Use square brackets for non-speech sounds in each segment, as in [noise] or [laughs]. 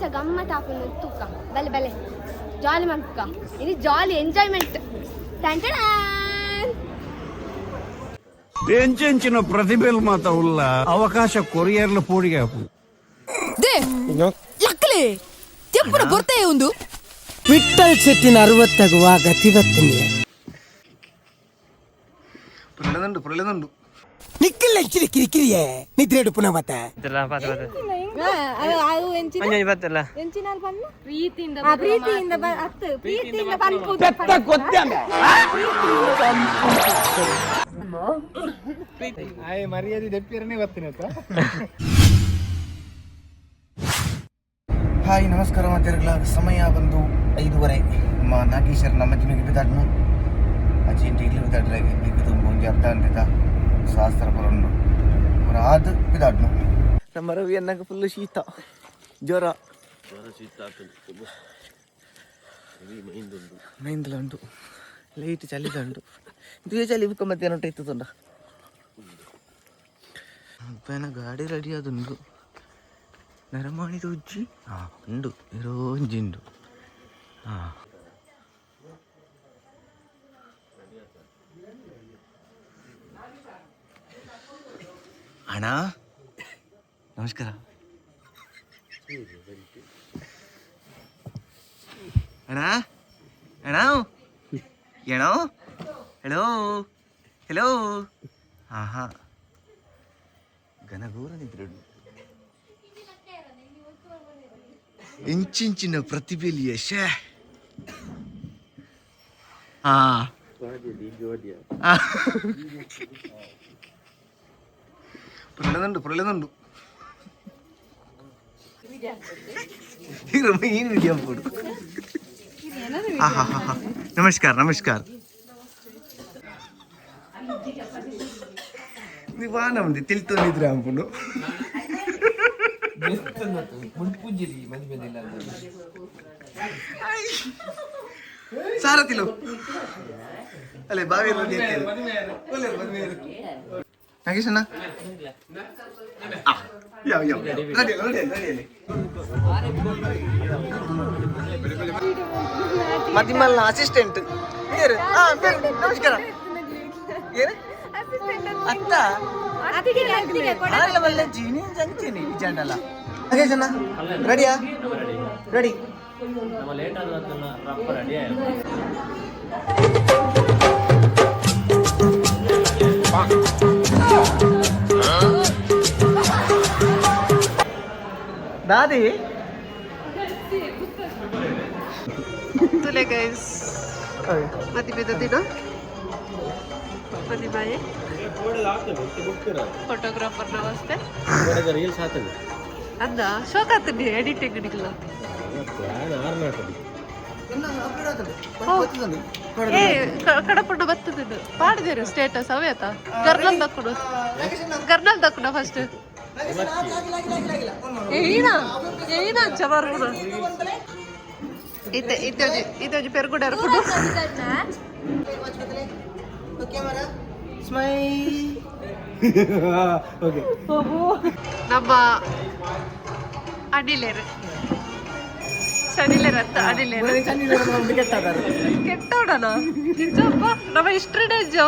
ಸ ಗಮ್ಮತ್ ಹಾಕೊಂಡು ತೂಕ ಬಲೆ ಬಲೆ ಜಾಲಿ ಮಾಡ್ಬೇಕ ಇದು ಜಾಲಿ ಎಂಜಾಯ್ಮೆಂಟ್ పెంచిన ప్రతిభలు మాత ఉల్ల అవకాశ కొరియర్లు పూడిగాపు ಲಕ್ಕಲೆ ತೆಪ್ಪನ ಕೊರತೆ ಒಂದು ವಿಠಲ್ ಶೆಟ್ಟಿನ ಅರವತ್ತಾಗುವ ಗತಿವತ್ತನೆಯ ಪ್ರಳೆದಂಡು ಪ್ರಳೆದಂಡು நிக்கல கிரி கிரி கிரியே நித்ரே எடுப்புனா பார்த்த ಹಾಯ್ ನಮಸ್ಕಾರ ಮಾತಿರಗಳ ಸಮಯ ಬಂದು ಐದುವರೆ ನಮ್ಮ ನಾಗೇಶ್ವರ್ ನಮ್ಮ ಜಿಮ್ಮಿಗೆ ಬಿದ್ದಾಡ್ನು ಅಜ್ಜಿ ಇಂಟಿಗೆ ಬಿದ್ದಾಡ್ರಾಗಿ ಬೇಕಿದ್ದು ಮುಂಜಾನೆ ಅರ್ಧ ಅಂತಿದ್ದ ಶಾಸ್ತ್ರ ಬರೋಣ ಅವರ ಆದ ಬಿದ್ದಾಡ್ನು ನಮ್ಮ ರವಿ ಅನ್ನಕ್ಕೆ ಫುಲ್ ಶೀತ ಜ್ವರ ಮೈಂದಲ ಉಂಟು ಲೈಟ್ ಚಲಿದಂಡು ಇದು ಚಲಿ ಬುಕ್ಕ ಮಧ್ಯಾಹ್ನ ಹೊಟ್ಟೆ ಇತ್ತುಂಡ ಅಪ್ಪನ ಗಾಡಿ ರೆಡಿ ಆದುಂಡು ನರಮಾಣಿದ ಉಜ್ಜಿ ಹಾಂ ಉಂಡು ಇರೋ ಒಂಜಿ ಉಂಡು ಹಾಂ ಅಣ್ಣ? ನಮಸ್ಕಾರ. ಅಣ್ಣ? ಅಣ್ಣ? ಏನೋ? ಹೆಲೋ ಹೆಲೋ ಹಾಂ ಹಾಂ ಘನಘೋರ ನಿದ್ರೆಡು ಇಂಚಿಂಚಿನ ಪ್ರತಿಭೆಲಿಯ ಶೇ. ಹಾ പിള്ളുന്നുണ്ട് പിള്ളുന്നുണ്ട് മീൻ വിടിയാൻ പോടും. നമസ്കാർ നമസ്കാർ നീ വാന ഉണ്ട് തിൽത്തു നിദ്രാമ്പുണ്ടു സാരത്തിലോ? അല്ലെ ഭാവിയിൽ ನಾಗೇಶ್ ಅಣ್ಣ ಆ, ಯಾವ ಯಾವ ರೆಡಿ ರೆಡಿ ರೆಡಿ ಮದಿಮಲ್ನ ಅಸಿಸ್ಟೆಂಟ್ ಹಾ ಬೇರೆ ನಮಸ್ಕಾರ ಏನು ಅತ್ತ ಅಲ್ಲ ಬಲ್ಲ ಜೀನಿ ಜಂಗ್ತೀನಿ ಜಂಡಲ್ಲ ನಾಗೇಶ್ ಅಣ್ಣ ರೆಡಿಯಾ ರೆಡಿ ದಾದಿ? ತುಲೆ ಗೈಸ್ ಮತಿ ಬಿದ್ದದಿನ ಮತಿ ಬಾಯಿ ಫೋಟೋಗ್ರಾಫರ್ ನಮಸ್ತೆ ಅಂದ ಶೋಕ್ ಆಗ್ತದೆ ಎಡಿಟಿಂಗ್ ಹಿಡಿಕಲ್ಲ ಏ ಕಡಪಣ್ಣ ಬರ್ತದ ಪಾಡಿದೇರು ಸ್ಟೇಟಸ್ ಅವೇತ ಗರ್ನಲ್ ದಕ್ಕುಡು. ಗರ್ನಲ್ ದಕ್ಕುಡ ಫಸ್ಟ್ ಏನ ಏನ ಚಬರ್ಗುಡು ಇತ್ತೆ ಇತ್ತೋಜಿ ಇತ್ತೋಜಿ ಪೆರ್ಗುಡ ಎರ್ಕುಡು ಓಕೆ ನಮ್ಮ ಅಡಿಲೇರು ಸಡಿಲೇರು ಅಂತ ಅಡಿಲೇರು ಕೆಟ್ಟೋಡನ ನಿಜಪ್ಪ ನಮ್ಮ ಇಷ್ಟ್ರ ಡೇಜು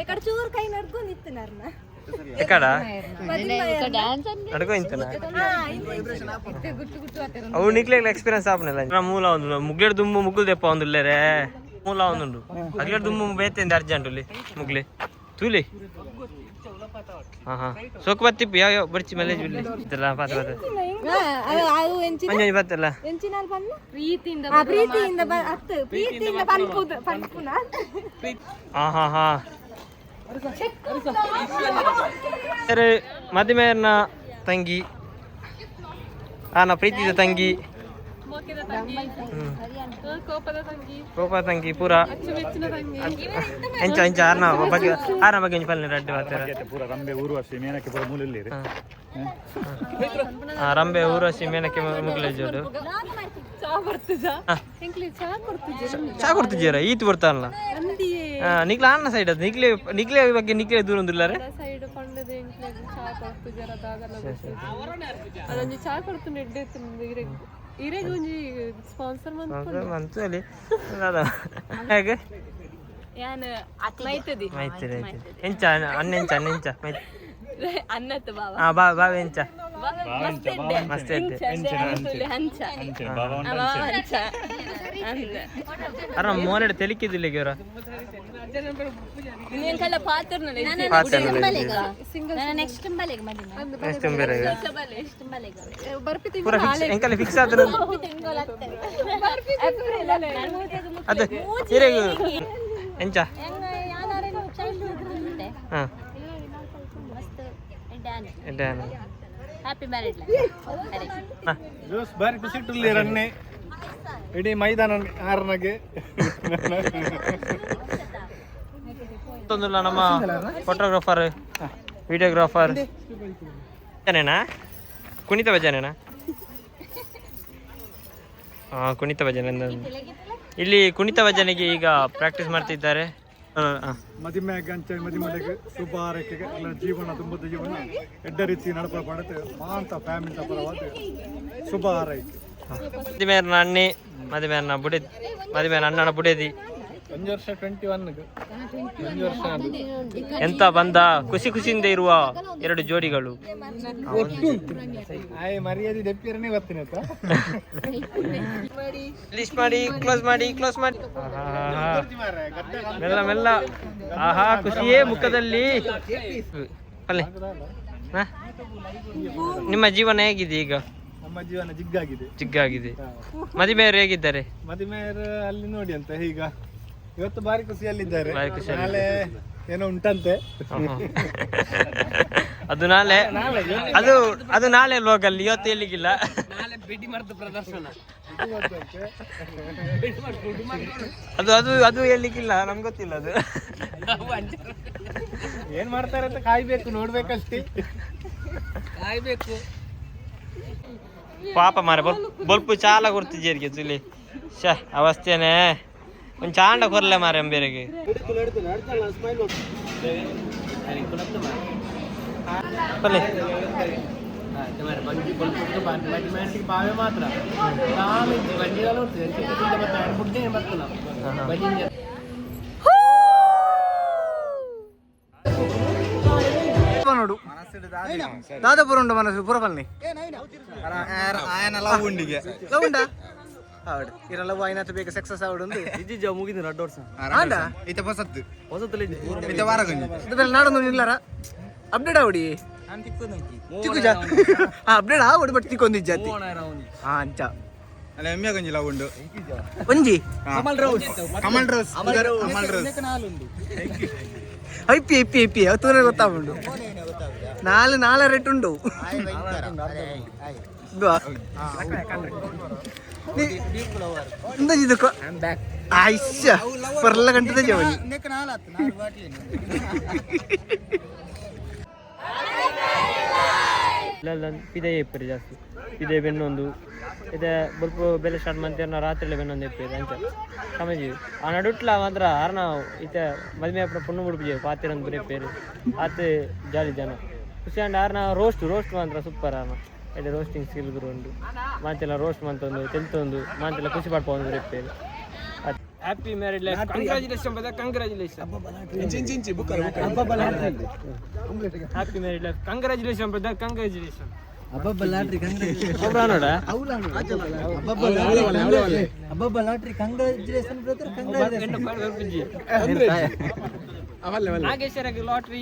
ఇక్కడ చూరు కై నడుకొని ఇస్తున్నారు ఎక్కడ అడుగు ఇంతనా ಅವು ನಿಕ್ಲೆಗ್ ಎಕ್ಸ್ಪೀರಿಯನ್ಸ್ ಆಪನಲ್ಲ ಮೂಲ ಒಂದು ಮುಗ್ಲೇಡ್ ದುಂಬು ಮುಗ್ಗುಲ್ ದೆಪ್ಪ ಒಂದು ಇಲ್ಲೇರೆ ಮೂಲ ಒಂದುಂಡು ಅಗ್ಲೇಡ್ ದುಂಬು ಬೇತಿಂದ ಅರ್ಜೆಂಟ್ ಇಲ್ಲಿ ಮುಗ್ಲಿ ತೂಲಿ ಸೋಕಬತ್ತಿಪ್ಪು ಯಾವ ಯಾವ ಬರ್ಚಿ ಮಲೇಜ್ ಬಿಡ್ಲಿ ಇದೆಲ್ಲ ಪಾತ್ರ ಅದು ಎಂಚಿನ? ಬತ್ತಲ್ಲ. ಎಂಚಿನಲ್ಲಿ ಬಂದು ಆ ಅತ್ತು. ಹಾ ಹಾ ಹಾ ತಂಗಿ. ಆನ ನಾ ಪ್ರೀತಿದ ತಂಗಿ. ಕೋಪದ ತಂಗಿ. ಕೋಪ ತಂಗಿ ಪೂರ. ಎಂಚ ಎಂಚ ಆರ್ನ ಬಗ್ಗೆ ಆರ್ನ ಬಗ್ಗೆ ಒಂಚು ಪಲ್ಲೆ ರಡ್ಡು ಬರ್ತಾರೆ ಪೂರ ರಂಬೆ ಊರ್ವಶಿ ಮೇನಕ್ಕೆ ಪೂರ ಮೂಲಲ್ಲಿ ಹಾ. ರಂಬೆ ಊರ್ವಶಿ ಮೇನಕ್ಕೆ ಮುಗ್ಲೆ ಜೋಡು. ಚಾ ಬರ್ತದ ಎಂಕ್ಲಿ ಚಾ ಕೊಡ್ತಿದ್ದೆ? ಚಾ ಕೊಡ್ತಿದ್ದೀರ ಈತ್ ಬರ್ತಾರಲ್ಲ ಹಾ ನಿಕ್ಲ ಅನ್ನ ಸೈಡ್ ಅದು. ನಿಕ್ಲೆ ನಿಕ್ಲೆ ಬಗ್ಗೆ ನಿಕ್ಲೆ ದೂರ ಒಂದಿಲ್ಲಾರೆ ಚಾ ಕೊಡ್ತಿದ್ದಾರ ಚಾ ಕೊಡ್ತು ನೆಡ್ಡೆ ಒಂಜಿ ಸ್ಪಾನ್ಸರ್ ಮಂತ್ ಮಂತು ಅಲ್ಲಿ. ಅದ ಹೇಗೆ? ಯಾನ್ ಮೈತದಿ ಮೈತ್ರಿ ಆಯ್ತು ಎಂಚ ಮೈತ್ ಅನ್ನತ್ ಬಾವ. ಹಾ ಬಾ ಬಾವೆ ಎಂಚ ಮಸ್ತ್ ಮಸ್ತ್ ಐತೆ ಹಂಚ ಹಂಚ ಅಂದ ಅರ ಮೋನೆಡ್ ತೆಲಿಕಿದಿಲ್ಲ ಇವ್ರ? ನೆಕ್ಸ್ಟ್ ನೆಕ್ಸ್ಟ್ ಬಲೆಗೆ ಬರ್ಪಿತಿ ಪೂರ ಫಿಕ್ಸ್ ಎಂಕಲ್ಲ ಫಿಕ್ಸ್ ಆದ್ರೆ ಅದು ಹಿರೇಗು ಎಂಚ? ಹಾ. ಎಡ್ಡೆ ಹ್ಯಾಪಿ ಮ್ಯಾರೇಡ್ ಹಾ. ಜೋಸ್ ಬಾರಿ ಖುಷಿ ಇಟ್ಟಿಲ್ಲ ರನ್ನೆ. ಇಡೀ ಮೈದಾನ ಆರನಾಗೆ. [laughs] ಮತ್ತೊಂದಿಲ್ಲ ನಮ್ಮ ಫೋಟೋಗ್ರಾಫರ್ ವಿಡಿಯೋಗ್ರಾಫರ್ ಭಜನೆನಾ ಕುಣಿತ ಭಜನೆನಾ? ಹಾ ಕುಣಿತ ಭಜನೆ. ಇಲ್ಲಿ ಕುಣಿತ ಭಜನೆಗೆ ಈಗ ಪ್ರಾಕ್ಟೀಸ್ ಮಾಡ್ತಿದ್ದಾರೆ. ಮದಿಮೆ ಗಂಚೆ ಮದಿಮಲೆಗೆ ಎಲ್ಲ ಜೀವನ ತುಂಬದ ಜೀವನ ಎಡ್ಡ ರೀತಿ ನಡಪ ಪಡತೆ ಮಾಂತ ಫ್ಯಾಮಿಲಿ ಪರವಾದ ಶುಭ ಆರೈಕೆ ಮದುವೆಯರ್ನ ಅಣ್ಣಿ ಮದುವೆಯರ್ನ ಬುಡೆ ಮದುವೆಯರ್ನ ಅಣ್ಣನ ಬುಡೆದಿ. ಎಂತ ಬಂದ? ಖುಷಿ ಖುಷಿಯಿಂದ ಇರುವ ಎರಡು ಜೋಡಿಗಳು. ಲಿಸ್ಟ್ ಮಾಡಿ ಕ್ಲೋಸ್ ಮಾಡಿ ಕ್ಲೋಸ್ ಮಾಡಿ. ಮೆಲ್ಲ ಮೆಲ್ಲ. ಆಹಾ ಖುಷಿಯೇ ಮುಖದಲ್ಲಿ. ಅಲ್ಲೇ? ನಿಮ್ಮ ಜೀವನ ಹೇಗಿದೆ ಈಗ? ನಮ್ಮ ಜೀವನ ಜಿಗ್ಗಾಗಿದೆ. ಜಿಗ್ಗಾಗಿದೆ. ಮದುವೆಯವರು ಹೇಗಿದ್ದಾರೆ? ಮದಿಮೆಯರು ಅಲ್ಲಿ ನೋಡಿ ಅಂತ ಈಗ. ಇವತ್ತು ಬಾರಿ ಖುಷಿಯಲ್ಲಿದ್ದಾರೆ. ಬಾರಿ ಖುಷಿಯಲ್ಲಿ- ನಾಳೆ ಏನೋ ಉಂಟಂತೆ. [laughs] ಅದು ನಾಳೆ ಅದು ಅದು ನಾಳೆ ಲೋಕಲ್ ಇವತ್ತು ಎಲ್ಲಿಗಿಲ್ಲ? ಅದು ಅದು ಅದು ಎಲ್ಲಿಗಿಲ್ಲ? ನಮ್ಗೆ ಗೊತ್ತಿಲ್ಲ ಅದು. ಏನ್ ಮಾಡ್ತಾರೆ ಅಂತ ಕಾಯ್ಬೇಕು ನೋಡ್ಬೇಕಷ್ಟೇ. ಪಾಪ ಮಾರೆ ಬಲ್ಪು ಬೊಲ್ಪು ಚಾಲ ಕೊಡ್ತಿದ್ದೀರಿಗೆ ತುಲಿ ಶ ಅವಸ್ಥೆನೆ. கொஞ்சம் ஆண்ட குரல மாதிரி என் பேருக்கு దాదాపు రెండు మనసు పురపల్ని ఆయన లవ్ ఉండి లవ్ ఉండా? ಹೌದು. ಇರಲ್ಲ ಬೇಗ ಸಕ್ಸಸ್ ಆವಡುಂದು ಇಜ್ಜಿಜ್ಜ ಮುಗಿದಿನ ಅಡ್ಡ ವರ್ಷ? ಆಂಡ ಹೊಸತ್ತು. ಹೊಸತ್ತಲ್ಲ ವಾರ ಇದರಲ್ಲಿ ನಾಡೊಂದು ನಿಲ್ಲರ ಅಪ್ಡೇಟ್ ಆವಡಿ ತಿಕ್ಕುಜ ಹಾ ಅಪ್ಡೇಟ್ ಆವಡು ಬಟ್ ತಿಕ್ಕೊಂದಿಜ್ಜ ಹಾ ಅಂಚ. ಒಂಜಿ? IP IP IP. ಗೊತ್ತಾಗುಂಡು ನಾಲ್ ರೇಟ್ ಉಂಡು ಜವನಿ ಇಲ್ಲೆಲ್ಲ ಪಿದೆ ಇಪ್ಪರಿ ಜಾಸ್ತಿ. ಪಿದೆ ಬೆನ್ನೊಂದು. ಇದೆ ಬಲ್ಪ ಬೆಲೆ ಸ್ಟಾರ್ಟ್ ಮಾಡ್ತೀವಿ ರಾತ್ರಿ ಎಲ್ಲ ಬೆನ್ನೊಂದು ಇಪ್ಪರಿ ಅಂತ. ಸಮಜಿ? ಆ ನಡುಟ್ಲ ಮಾತ್ರ ಆರ್ನ ಈತ ಮದುವೆ ಅಪ್ಪ ಪುಣ್ಣು ಮುಡುಪಿ ಪಾತಿರಂದು ಬರೀ ಪೇರು. ಆತ ಜಾಲಿ ಜನ. ಖುಷಿ ಅಂಡ್ ಆರ್ನ ರೋಸ್ಟ್ ರೋಸ್ಟ್ ಮಾತ್ರ ಸೂಪರ್ ಆರ್ನ ಇದೆ ರೋಸ್ಟಿಂಗ್ ಸ್ಕಿಲ್ ಗುರು ಉಂಡು ಮಾತೆಲ್ಲ ರೋಸ್ಟ್ ಮಂತೊಂದು ತೆಲ್ತೊಂದು ಮಾತೆಲ್ಲ ಖುಷಿ ಪಡ್ಬೋದು ಇರ್ತೇವೆ ಹ್ಯಾಪಿ ಮ್ಯಾರಿಡ್ ಲೈಫ್ ಕಂಗ್ರಾಚುಲೇಷನ್ ಬದ congratulation happy married life congratulation ಬದ ಕಂಗ್ರಾಚುಲೇಷನ್ ಅಬ್ಬಬ್ಬ ಲಾಟ್ರಿ ನೋಡ? ಅಬ್ಬಬ್ಬ ಲಾಟ್ರಿ ಕಂಗ್ರಾಚುಲೇಷನ್ ನಾಗೇಶ್ವರಗೆ ಲಾಟ್ರಿ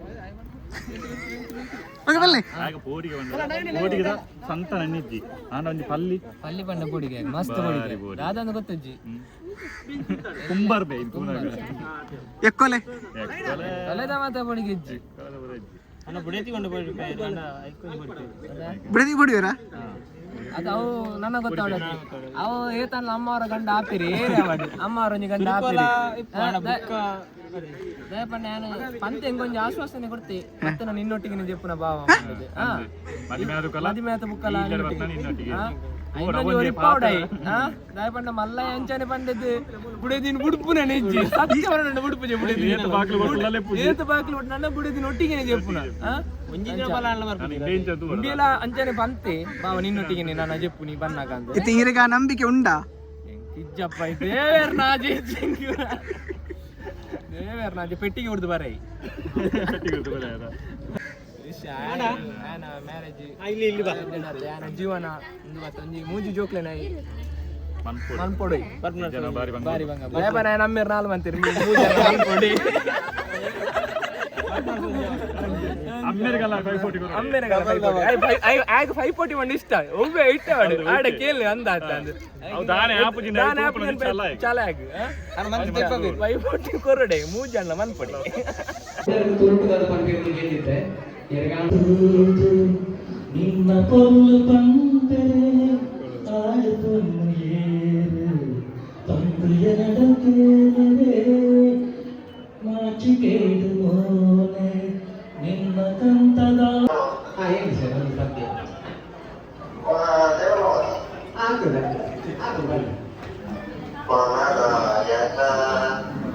ಇನ್ನು ಮೂಲೆ ಪನ್ನೊಲಿ ಕ್ಯಾಮರಾ ಬರ್ತಿದ್ದೇವೆ ಸಂತ ನನ್ನಿಜ್ಜಿ ನಾನು ಒಂದು ಪಲ್ಲಿ ಪಲ್ಲಿ ಪಂಡ ಪುಡಿಗೆ ಮಸ್ತ್ ಪುಡಿಗೆ ದಾದಂದು ಗೊತ್ತಜ್ಜಿ ಕುಂಬರ್ಬೆ ಎಕ್ಕೊಲೆ ತಲೆದ ಮಾತ ಪುಡಿಗೆ ಇಜ್ಜಿ ಅಣ್ಣ ಬುಡೇತಿಕೊಂಡು ಪುಡಿ ಅಣ್ಣ ಐಕೊಂಡು ಪುಡಿ ಬಿಡದಿ ಬಿಡುವರಾ ಅದು ಅವು ನನ್ನ ಗೊತ್ತಾವಡ ಅವು ಏತಲ್ಲ ಅಮ್ಮವರ ಗಂಡ ಆಪಿರಿ ಏರಿ ಅವಡು ಅಮ್ಮವರ ಒಂಜಿ ಗಂಡ ಆಪಿರಿ ದಯಪಂಡ ನಾನು ಪಂತ ಹೆಂಗೊಂಜಿ ಆಶ್ವಾಸನೆ ಕೊಡ್ತಿ ಮತ್ತೆ ನಾನು ಇನ್ನೊಟ್ಟಿಗೆ ನೀನು ಜಪ್ಪುನ ಭಾವ ಮಾಡಿದೆ. ಹಾ. ಮದಿಮೆ ಆತ ಬುಕ್ಕಲ ದಯಪಂಡ ಮಲ್ಲ ಎಂಚನೆ ಪಂಡದ್ದು ಬುಡದಿನ ಬುಡುಪುನ ನೆಜ್ಜಿ. ಸತ್ಯ ಬರೋಣ ಬುಡುಪುಜೆ ಬುಡದಿನ. ಏತ ಬಾಕ್ಲು ಒಟ್ಟು ನನ್ನ ಬುಡದಿನ ಒಟ್ಟಿಗೆ ಜಪ್ಪುನ ಒಂಜಿನ ಬಲ ಅಲ್ಲ ಬರ್ಬೋದು. ಉಂಡಿಯಲ್ಲ ಅಂಚನೆ ಬಂತೆ. ಬಾವ ನಿನ್ನೊಟ್ಟಿಗೆ ನಾನು ಜಪ್ಪು ನೀ ಬನ್ನಾಗ ಅಂತ ಇತ್ತು ಈರಿಗ ನಂಬಿಕೆ ಉಂಡಾ? ಇಜ್ಜಪ್ಪ ದೇವೇರ್ ನಾಜಿ ದೇವೇರ್ ನಾಜಿ ಪೆಟ್ಟಿಗೆ ಹೊಡೆದು ಬರೈ. ಮ್ಯಾರೇಜ್ ಇಲ್ಲಿ ಇಲ್ಲಿ ಜೀವನ ಒಂದು ಮೂಜಿ ಜೋಕ್ಲೆ ನಾಯಿ ಮನ್ಪೊಡೋಯ್ ಬಾರಿ ಬಂಗ. ನಮ್ಮೇರ್ ನಾಲ್ ಮಂತಿರಿ ಮನ್ಪೊಡಿ. ಆಗ ಫೈವ್ ಫೋರ್ಟಿ ಒನ್ ಇಷ್ಟ. ಒಬ್ಬೆ ಇಟ್ಟ ಆಡ ಕೇಳಿ ಅಂದ ಆತ ಅಂದ್. ದಾನೆ ಆಪುಜಿನ ಚಾಲ ಆಗ. Five forty ಕೊರಡೆ ಮೂಜಣ್ಣ ಮನ್ಪಡಿ. ಮನ್ಪೊಡಿ ನಿನ್ನ ಪೊಲ್ಲು ಬಂದರೆ ಆಡುತ್ತೊಂದು ಏರು ತಂದು ಎರಡಕ್ಕೆ ನಾಚಿಕೇಡು ಮೋನೆ ನಿನ್ನ ಕಂತದ ಮಹಾನಾಯಕ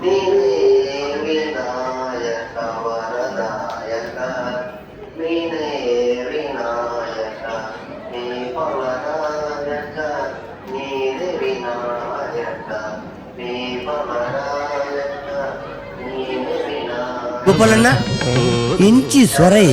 ನೀನೇ చెప్పాలన్నా ఇంచి సొరై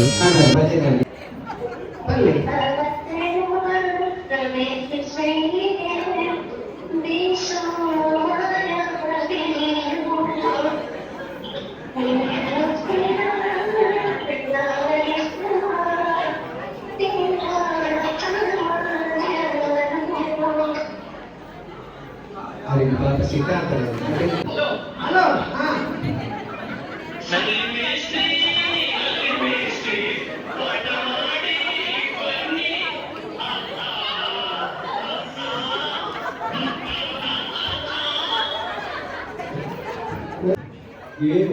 Halo, halo. Halo. Ah.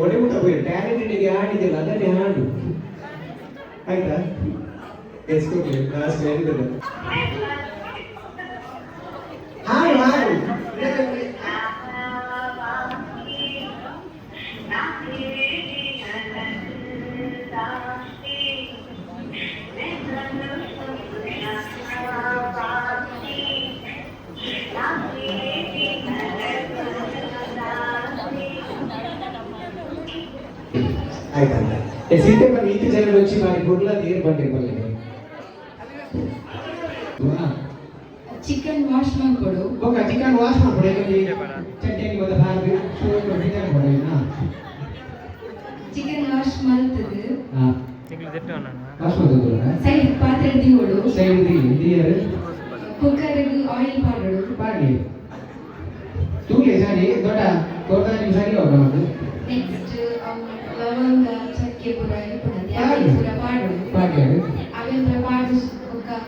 ಒಡೆ ಊಟ ಹೋಗಿ ಟ್ಯಾಲೆಂಟಿಗೆ ಹಾಡಿದೆಯಲ್ಲ ಅದನ್ನೇ ಹಾಡು. ಆಯ್ತಾ? ಎಷ್ಟು ಲಾಸ್ಟ್ ವೆರಿ ಆಯ್ತಲ್ಲ ಸೀತೆ ಬಂದು ఇంటి జనం వచ్చి వారి గుడ్ల తీరు పండి పల్లె ಚಿಕನ್ ವಾಶ್ ಮಾಡ್ಕೊಡು ఒక చికెన్ వాష్ ಮಾಡ್ಬಿಡಿ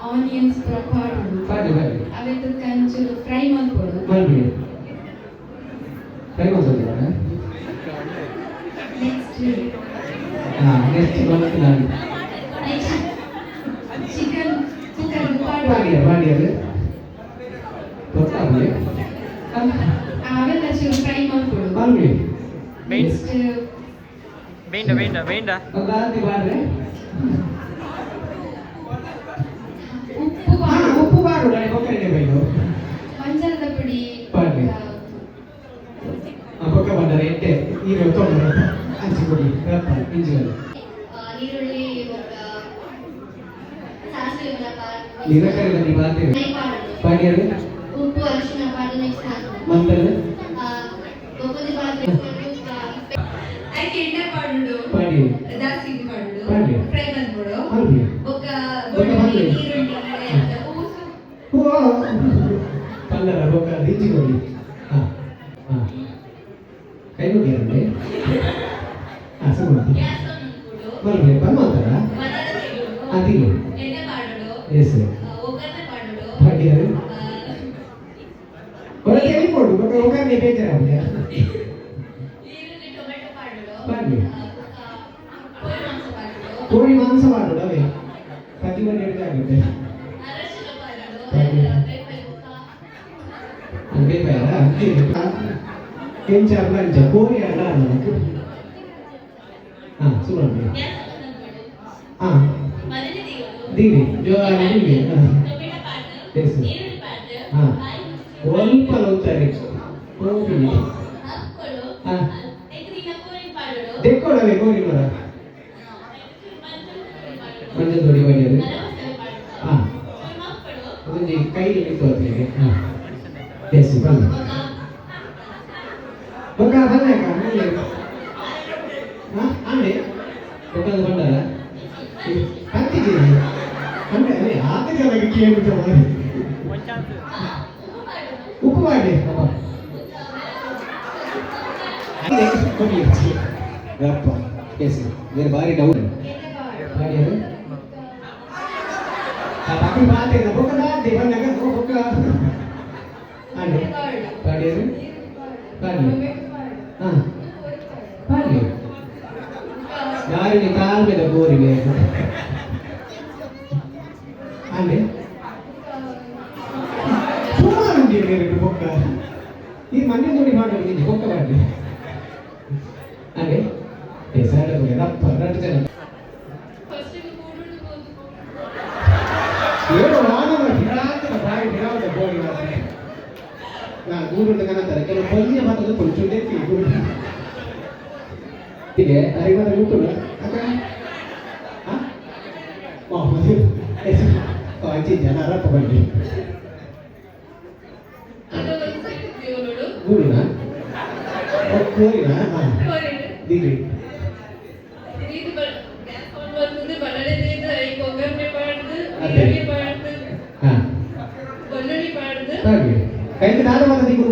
ಆನಿಯನ್ಸ್ ಪಾಡು ಪಾಡು ಅವೆತ ಕಂಚು ಫ್ರೈ ಮಾಡ್ಕೊಡು ಮಾಡ್ಬಿಡು ಫ್ರೈ ಮಾಡ್ಕೊಡು ನೆಕ್ಸ್ಟ್ ಹಾ ನೆಕ್ಸ್ಟ್ ಬಂತು ನಾನು ಚಿಕನ್ ಚಿಕನ್ ಪಾಡು ಪಾಡಿಯ ಪಾಡಿಯ ಗೊತ್ತಾಗಲಿ ಅವೆಲ್ಲ ಚೂರು ಫ್ರೈ ಮಾಡ್ಕೊಡು ಮಾಡ್ಬಿಡು ನೆಕ್ಸ್ಟ್ ಬೇಡ ಬೇಡ ಬೇಡ ಅದಾದಿ ಬಾಡ್ರೆ ஈரத்தோ அஞ்சு கோடி பேப்பர் இன்ஜினியர் నిరకరణ నివారణ పన్నీరు ఉప్పు అరిచిన పన్నీరు మందలు ಪಾಡು ಬಾಡಿ ಕೋಳಿ ಮಾಂಸ ಪಾಡು ಕೋಳಿ ಮಾಂಸ ಮಾಡೋದು ಅವೇ ಪ್ರತಿ ಒಂದು ಹಿಡಿದಾಗುತ್ತೆ ಅರಶಿನ ಪಾಡು ಬಾಡಿ ಹಂಗೆ ಬೇಡ ಕೆಂಚ ಲಂಚ ಕೋರಿ ಅಲ್ಲ ನನಗೆ ಹಾಂ ಸುಮ್ಮನೆ ಹಾಂ ದೀವಿ ಜೋರ ದೀವಿ ಹಾಂ ಎಸ್ ಹಾಂ ಸ್ವಲ್ಪ ಲೌತಾರೆ ಕೋರಿ ಹಾಂ ತೆಕ್ಕೊಳ್ಳವೆ ಕೋರಿ ಮರ ಮಂಜ ದೊಡಿ ಬಡಿಯೋದು ಹಾಂ ಅದೊಂದು ಕೈಲಿ ನಿಂತು ಹಾಂ ಎಸ್ ಬನ್ನಿ ಬೊಕ್ಕ ಬಂದಾಕ ಹಾಂ ಆನೆ ಬೊಕ್ಕದು ಬಂಡಲ್ಲ ಕತ್ತಿದ್ದೀರಿ ಅಂದ್ರೆ ಅದೇ ಆತ ಚೆನ್ನಾಗಿ ಕೇಳ್ಬಿಟ್ಟು ಮಾಡಿ ಉಪ್ಪು ಮಾಡಿ ಅಪ್ಪ ಇದೆ, ಕೊಡಿ வேப்பம் பேசு வேறு பாரி டவுட் పక్కన పాతే నవ్వకుండా దేవుని దగ్గర నవ్వక అండి పాడేరు పాడి పాడి దారిని కాలు మీద కోరి అండి చూడాలండి మీరు కుక్క ఈ మన్యం తోటి పాడండి కుక్క పాడండి అండి ನೋಡಿ ಮಾಡೋದು ಇದು ಬೊಕ್ಕ ಮಾಡಿ ಅಲ್ಲಿ ಏ ಸೈಡ್ ಬಗ್ಗೆ ದಪ್ಪ ಎರಡು ಜನ ಏನು ನಾನು ಹಿಡಾಂತರ ಬಾಯಿ ಹಿಡಾಂತ ಬೋಡಿ ಮಾಡ್ತೀನಿ ನಾನು ಗೂಡುಂಡು ಕನ್ನತಾರೆ ಕೆಲವು ಪಲ್ಯ ಮಾತ್ರ ಕೊಂಚುಂಡೆ ಗೂಡು ಹೀಗೆ ಅರಿವಾದ ಉಂಟು ಅಕ್ಕ ಹಾಂ ಮಹಮ್ಮದ್ ಅಜ್ಜಿ ಜನ ರಪ್ಪ ಬನ್ನಿ ಗೂಡುನ ಕೋರಿನ ಹಾಂ ದಿಲ್ಲಿ ಅದೇ. ಹಾಂ ಬೆಳ್ಳುಳ್ಳಿ ಪಾಡ್ದು ಹಾಗೆ ಕೈಗೆ ನಾನು ಮಾತ್ರ ನೀವು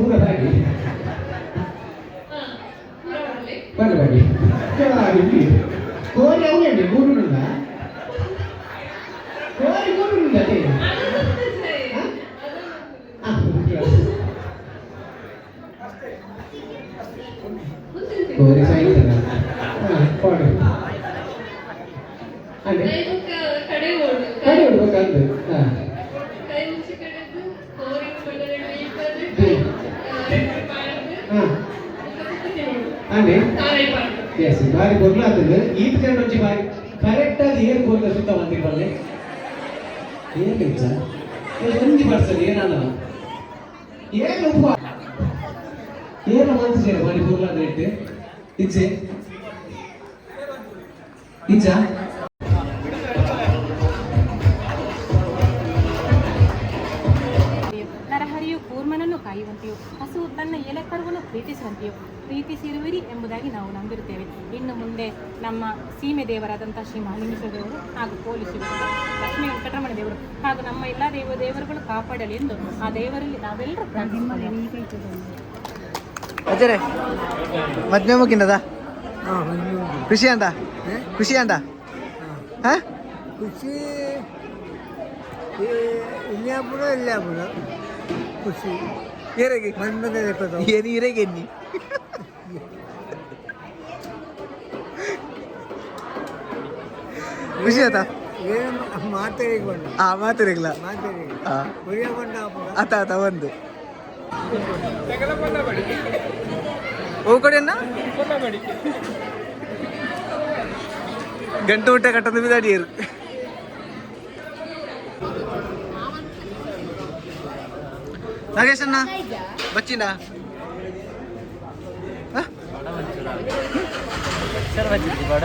ಕಡೆ నుంచి ಬಾರಿ ಕರೆಕ್ಟ್ ಆಗಿ ಏನ್ ಗೋರ್ಲ ಸುತ್ತ ಬಂದಿರ್ಬಲ್ಲೆ ಏನ್ ಕೆಲಸ ಒಂಜಿ ಬರ್ಸಲಿ ಏನಲ್ಲ ಏನು ಉಪ ಏನು ಮನ್ಸು ಬಾರಿ ಗೊರ್ಲಾದ ಇಜ್ಜೆ ಇಚ್ಛೆ ಪ್ರೀತಿಸಿರುವಿರಿ ಎಂಬುದಾಗಿ ನಾವು ನಂಬಿರುತ್ತೇವೆ. ಇನ್ನು ಮುಂದೆ ನಮ್ಮ ಸೀಮೆ ದೇವರಾದಂಥ ಶ್ರೀ ಮಹಾಲಿಂಗೇಶ್ವರ ದೇವರು ಹಾಗೂ ಪೊಲೀಸ್ ಲಕ್ಷ್ಮೀ ವೆಂಕಟರಮಣ ದೇವರು ಹಾಗೂ ನಮ್ಮ ಎಲ್ಲ ದೇವ ದೇವರುಗಳು ಕಾಪಾಡಲಿ ಎಂದು ಆ ದೇವರಲ್ಲಿ ನಾವೆಲ್ಲರೂ ಅಜರೆ ಮದ್ವೆ ಮುಗಿನದ ಖುಷಿ ಅಂಡ ಖುಷಿ ಅಂಡ ಹಾ. ಖುಷಿ ಇಲ್ಲಾಪುರ ಇಲ್ಲಾಪುರ ಖುಷಿ. ಏರೆಗೆ ಮನ್ಮದ ಏನು ಇರೆಗೆ ಬಂದ ಆ ಮಾತಿರಲ್ಲ ಮಾತೇರಿಗೆ ಆ. ಉರಿಯ ಬಂದ ಆತ ಆತ ಒಂದು. ಹೂ ಕೊಡಿಯನ್ನ ಗಂಟು ಊಟ ಕಟ್ಟದು ಬಿದಾಡಿಯರು. ನಾಗೇಶ್ ಅಣ್ಣ ಬಚ್ಚಿನ ಬಡ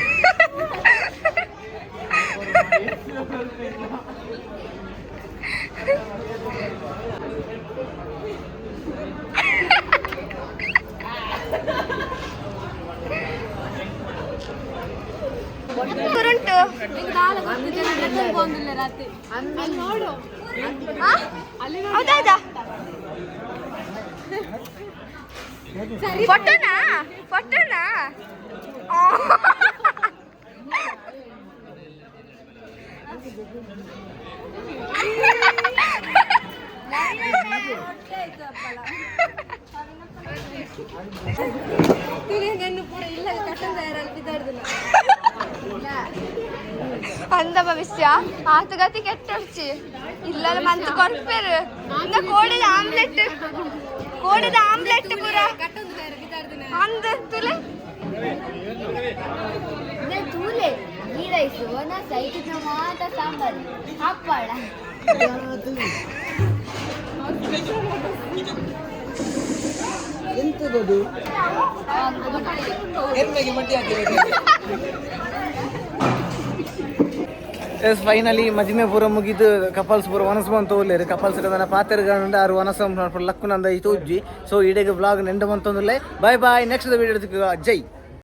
ಕುರುಂಟು ಬಂದಿಲ್ಲ ರಾತ್ರಿ ಅಲ್ಲಿ ನೋಡು ಆ? ಹೌದಾ ಫೋಟೋನಾ ಫೋಟೋನಾ ಅಂದ ಭವಿಷ್ಯ ಆತಗತಿ ಕೆಟ್ಟೊಡ್ಚಿ ಇಲ್ಲಲ್ಲ ಮಂತ್ ಕೊರ್ಪೇರು ಇಂದ ಕೋಡಿದ ಆಮ್ಲೆಟ್ ಕೋಡಿದ ಆಮ್ಲೆಟ್ ಪೂರ ಅಂದ ತುಲೆ ತೂಲೆ ಈ ರೈಸು ನಾ ಸೈಟಿನ ಮಾತ ಸಾಂಬಾರು ಹಪ್ಪಳ ಎಂತದದು? ಎಮ್ಮೆಗೆ ಮಡ್ಡಿ ಎಸ್ ಫೈನಲಿ ಮಜಿಮೆ ಪೂರ ಮುಗಿದು ಕಪಲ್ಸ್ ಪೂರ ವನಸ್ ಬಂತು ತೋಲೇರು ಕಪಲ್ಸ್ ನನ್ನ ಪಾತ್ರೆಗಂಡ ಆರು ವನಸ ಲಕ್ಕು ನಂದ ಇತ್ತು ಉಜ್ಜಿ ಸೊ ಇಡೆಗೆ ಬ್ಲಾಗ್ ನೆಂಡ ಬಂತಂದ್ರೆ ಬಾಯ್ ಬಾಯ್ ನೆಕ್ಸ್ಟ್ ವೀಡಿಯೋ ಜೈ.